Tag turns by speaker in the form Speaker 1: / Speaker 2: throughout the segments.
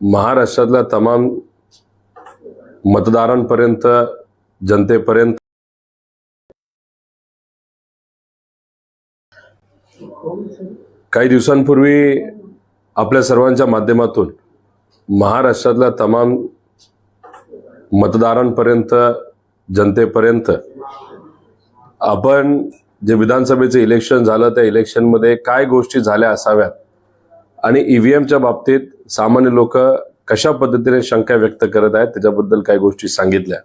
Speaker 1: महाराष्ट्रातल्या तमाम मतदारांपर्यंत जनतेपर्यंत. काही दिवसांपूर्वी आपल्या सर्वांच्या माध्यमातून महाराष्ट्रातल्या तमाम मतदारांपर्यंत जनतेपर्यंत आपण जे विधानसभेचं इलेक्शन झालं त्या इलेक्शनमध्ये काय गोष्टी झाल्या असाव्यात? आणि ईव्हीएमच्या बाबतीत सामान्य लोक कशा पद्धतीने शंका व्यक्त करत आहेत त्याच्याबद्दल काही गोष्टी सांगितल्या.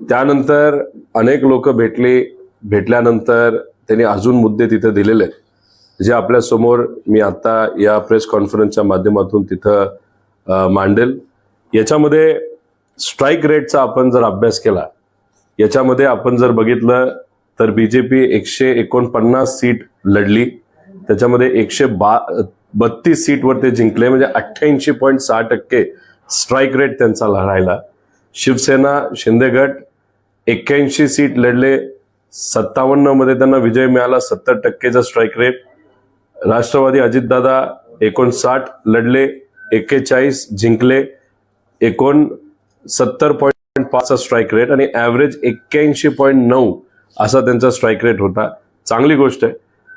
Speaker 1: त्यानंतर अनेक लोक भेटली भेटल्यानंतर त्यांनी अजून मुद्दे तिथे दिलेले आहेत. जे आपल्यासमोर मी आता या प्रेस कॉन्फरन्सच्या माध्यमातून तिथं मांडेल. याच्यामध्ये स्ट्राईक रेटचा आपण जर अभ्यास केला याच्यामध्ये आपण जर बघितलं तर बी जे पी एकशे एकोणपन्नास सीट लढली. त्याच्यामध्ये एकशे बा बत्तीस सीटवर ते जिंकले म्हणजे अठ्ठ्याऐंशी पॉईंट सहा टक्के स्ट्राईक रेट त्यांचा राहिला शिवसेना शिंदे गट एक्क्याऐंशी सीट लढले सत्तावन्नमध्ये त्यांना विजय मिळाला सत्तर टक्केचा स्ट्राईक रेट राष्ट्रवादी अजितदादा एकोणसाठ लढले एक्केचाळीस जिंकले एकोण सत्तर पॉईंट पाचचा स्ट्राईक रेट आणि ॲव्हरेज एक्क्याऐंशी पॉईंट नऊ असा त्यांचा स्ट्राईक रेट होता. चांगली गोष्ट आहे.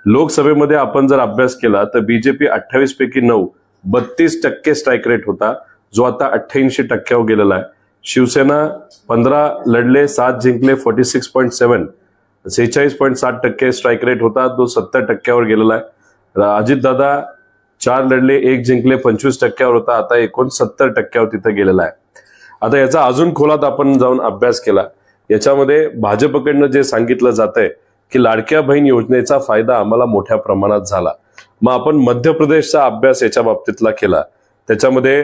Speaker 1: लोकसभेमध्ये आपण जर अभ्यास केला तर बीजेपी अठ्ठावीस पैकी नऊ बत्तीस टक्के स्ट्राईक रेट होता जो आता अठ्ठ्याऐंशी टक्क्यावर गेलेला आहे. शिवसेना पंधरा लढले सात जिंकले फोर्टी सिक्स पॉईंट सेवन सेहेचाळीस पॉईंट साठ टक्के स्ट्राईक रेट होता तो सत्तर टक्क्यावर गेलेला आहे. अजितदादा चार लढले एक जिंकले पंचवीस टक्क्यावर होता आता एकोणसत्तर टक्क्यावर तिथं गेलेला आहे. आता याचा अजून खोलात आपण जाऊन अभ्यास केला. याच्यामध्ये भाजपकडनं जे सांगितलं जात आहे की लाडक्या बहीण योजनेचा फायदा आम्हाला मोठ्या प्रमाणात झाला. मग आपण मध्य प्रदेशचा अभ्यास याच्या बाबतीतला केला. त्याच्यामध्ये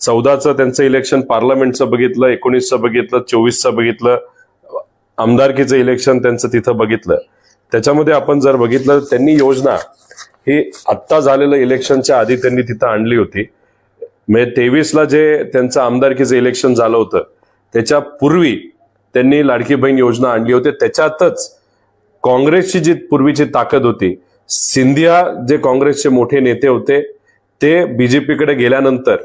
Speaker 1: चौदाचं त्यांचं इलेक्शन पार्लमेंटचं बघितलं एकोणीसचं बघितलं चोवीसचं बघितलं आमदारकीचं इलेक्शन त्यांचं तिथं बघितलं. त्याच्यामध्ये आपण जर बघितलं तर त्यांनी योजना ही आत्ता झालेलं इलेक्शनच्या आधी त्यांनी तिथं आणली होती. म्हणजे तेवीसला जे त्यांचं आमदारकीचं इलेक्शन झालं होतं त्याच्या पूर्वी त्यांनी लाडकी बहीण योजना आणली होती. त्याच्यातच काँग्रेसची जी पूर्वीची ताकद होती सिंधिया जे काँग्रेसचे मोठे नेते होते ते बीजेपीकडे गेल्यानंतर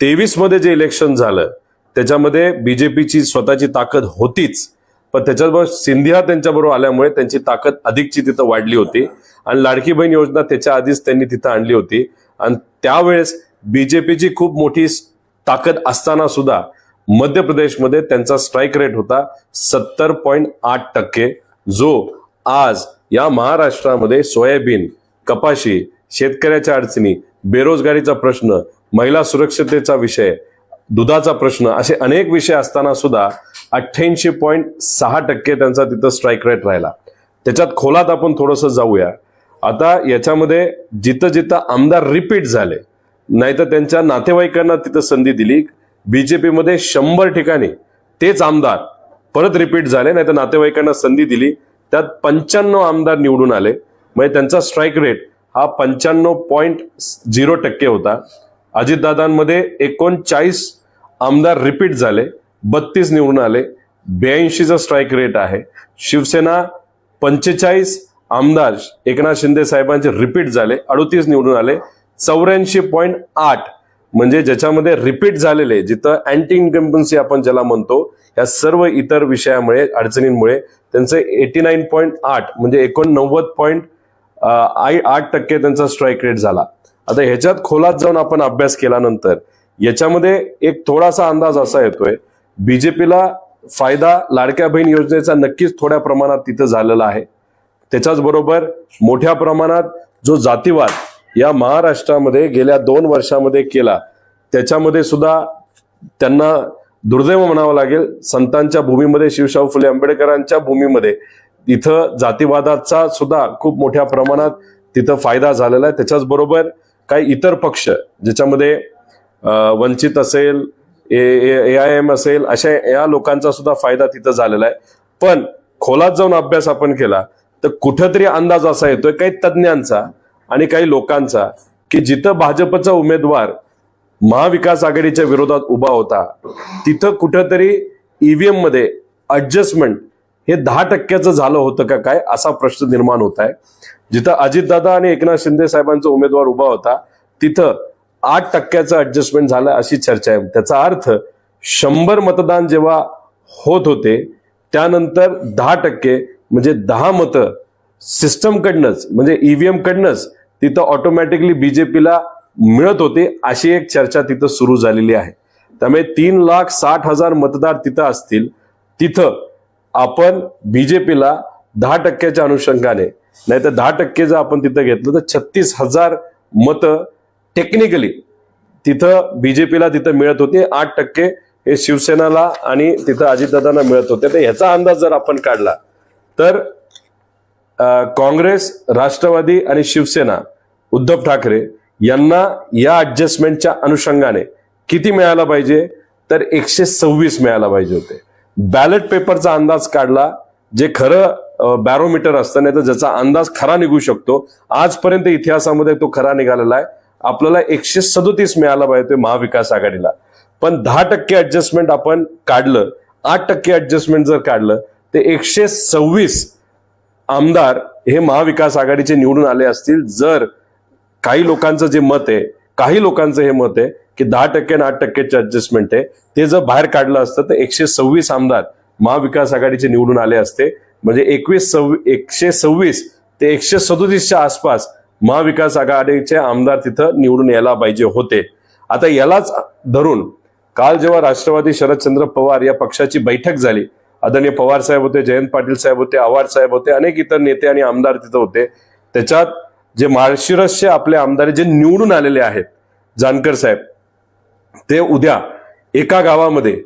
Speaker 1: तेवीसमध्ये जे इलेक्शन झालं त्याच्यामध्ये बीजेपीची स्वतःची ताकद होतीच. पण त्याच्याबरोबर सिंधिया त्यांच्याबरोबर आल्यामुळे त्यांची ताकद अधिकची तिथं वाढली होती. आणि लाडकी बहीण योजना त्याच्या आधीच त्यांनी तिथं आणली होती. आणि त्यावेळेस बीजेपीची खूप मोठी ताकद असताना सुद्धा मध्य प्रदेशमध्ये त्यांचा स्ट्राईक रेट होता सत्तर पॉईंट आठ टक्के. जो आज या महाराष्ट्रामध्ये सोयाबीन कपाशी शेतकऱ्याच्या अडचणी बेरोजगारीचा प्रश्न महिला सुरक्षतेचा विषय दुधाचा प्रश्न असे अनेक विषय असताना सुद्धा अठ्ठ्याऐंशी पॉईंट सहा टक्के त्यांचा तिथं स्ट्राईक रेट राहिला. त्याच्यात खोलात आपण थोडंसं जाऊया. आता याच्यामध्ये जिथं जिथं आमदार रिपीट झाले नाहीतर त्यांच्या नातेवाईकांना तिथं संधी दिली. बीजेपीमध्ये शंभर ठिकाणी तेच आमदार परत रिपीट झाले नाही तर नातेवाईकांना संधी दिली. त्यात पंच्याण्णव आमदार निवडून आले. म्हणजे त्यांचा स्ट्राईक रेट हा पंच्याण्णव पॉईंट झिरो टक्के होता. अजितदादांमध्ये एकोणचाळीस आमदार रिपीट झाले. बत्तीस निवडून आले. ब्याऐंशीचा स्ट्राईक रेट आहे. शिवसेना पंचेचाळीस आमदार एकनाथ शिंदे साहेबांचे रिपीट झाले. अडोतीस निवडून आले. चौऱ्याऐंशी पॉईंट आठ म्हणजे ज्याच्यामध्ये रिपीट झालेले जिथं अँटी इन्कम्पन्सी आपण ज्याला म्हणतो या सर्व इतर विषयामुळे अडचणींमुळे त्यांचे एटी नाईन पॉईंट आठ म्हणजे एकोणनव्वद पॉईंट आठ टक्के त्यांचा स्ट्राईक रेट झाला. आता ह्याच्यात खोलात जाऊन आपण अभ्यास केल्यानंतर याच्यामध्ये एक थोडासा अंदाज असा येतोय बीजेपीला फायदा लाडक्या बहीण योजनेचा नक्कीच थोड्या प्रमाणात तिथं झालेला आहे. त्याच्याच बरोबर मोठ्या प्रमाणात जो जातीवाद या महाराष्ट्रामध्ये गेल्या दोन वर्षामध्ये केला. त्याच्यामध्ये सुद्धा त्यांना दुर्दैव म्हणावं लागेल संतांच्या भूमीमध्ये शिवशाहू फुले आंबेडकरांच्या भूमीमध्ये. इथं जातीवादाचा सुद्धा खूप मोठ्या प्रमाणात तिथं फायदा झालेला आहे. त्याच्याच बरोबर काही इतर पक्ष ज्याच्यामध्ये वंचित असेल ए आय एम असेल अशा या लोकांचा सुद्धा फायदा तिथं झालेला आहे. पण खोलात जाऊन अभ्यास आपण केला तर कुठंतरी अंदाज असा येतोय काही तज्ज्ञांचा आणि काही लोकांचा की जिथं भाजपचा उमेदवार महाविकास आघाडीच्या विरोधात उभा होता तिथं कुठंतरी ईव्हीएममध्ये अडजस्टमेंट हे दहा टक्क्याचं झालं होतं का काय असा प्रश्न निर्माण होत आहे. जिथं अजितदादा आणि एकनाथ शिंदे साहेबांचा उमेदवार उभा होता तिथं आठ टक्क्याचं ऍडजस्टमेंट झालं अशी चर्चा आहे. त्याचा अर्थ शंभर मतदान जेव्हा होत होते त्यानंतर दहा टक्के म्हणजे दहा मतं सिस्टमकडनंच म्हणजे ईव्हीएम कडनंच तिथं ऑटोमॅटिकली बीजेपीला मिळत होते अशी एक चर्चा तिथं सुरू झालेली आहे. त्यामुळे तीन लाख साठ हजार मतदार तिथं असतील. तिथं आपण बीजेपीला दहा टक्क्याच्या अनुषंगाने नाही तर दहा टक्के जर आपण तिथं घेतलं तर छत्तीस हजार मतं टेक्निकली तिथं बीजेपीला तिथं मिळत होते. आठ टक्के हे शिवसेनाला आणि तिथं अजितदादांना मिळत होते. तर ह्याचा अंदाज जर आपण काढला तर काँग्रेस राष्ट्रवादी आणि शिवसेना उद्धव ठाकरे यांना या ऍडजस्टमेंटच्या अनुषंगाने किती मिळाला पाहिजे? तर एकशे सव्वीस मिळायला पाहिजे होते. बॅलेट पेपरचा अंदाज काढला जे खरं बॅरोमीटर असतं नाही तर ज्याचा अंदाज खरा निघू शकतो आजपर्यंत इतिहासामध्ये तो खरा निघालेला आहे. आपल्याला एकशे सदोतीस मिळाला पाहिजे महाविकास आघाडीला. पण दहा टक्के ऍडजस्टमेंट आपण काढलं आठ टक्के ऍडजस्टमेंट जर काढलं ते एकशे सव्वीस आमदार हे महाविकास आघाडीचे निवडून आले असतील जर काही लोकांचं जे मत आहे काही लोकांचं हे मत आहे की दहा टक्के आणि आठ टक्क्याचे ऍडजस्टमेंट आहे ते जर बाहेर काढलं असतं तर एकशे सव्वीस आमदार महाविकास आघाडीचे निवडून आले असते. म्हणजे एकवीस सव्वी एकशे सव्वीस ते एकशे सदोतीसच्या आसपास महाविकास आघाडीचे आमदार तिथं निवडून यायला पाहिजे होते. आता यालाच धरून काल जेव्हा राष्ट्रवादी शरदचंद्र पवार या पक्षाची बैठक झाली आदरणीय पवार साहेब होते जयंत पाटील साहेब होते आव्हाड साहेब होते अनेक इतर नेते आणि आमदार तिथं होते. त्याच्यात जे माळशिरसचे आपले आमदार जे निवडून आलेले आहेत जानकर साहेब ते उद्या एका गावामध्ये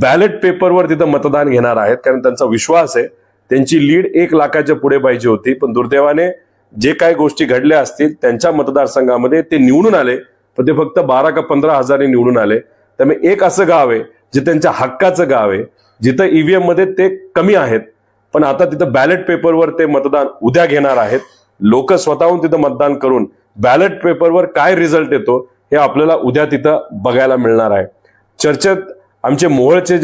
Speaker 1: बॅलेट पेपरवर तिथं मतदान घेणार आहेत कारण त्यांचा विश्वास आहे. त्यांची लीड एक लाखाच्या पुढे पाहिजे होती पण दुर्दैवाने जे काही गोष्टी घडल्या असतील त्यांच्या मतदारसंघामध्ये ते निवडून आले पण ते फक्त बारा का पंधरा हजारने निवडून आले. त्यामुळे एक असं गाव आहे जे त्यांच्या हक्काचं गाव आहे. जिथं ईव्हीएममध्ये ते कमी आहेत पण आता तिथं बॅलेट पेपरवर ते मतदान उद्या घेणार आहेत. लोक स्वतःहून तिथं मतदान करून बॅलेट पेपरवर काय रिझल्ट येतो हे आपल्याला उद्या तिथं बघायला मिळणार आहे. चर्चेत आमचे मोहळचे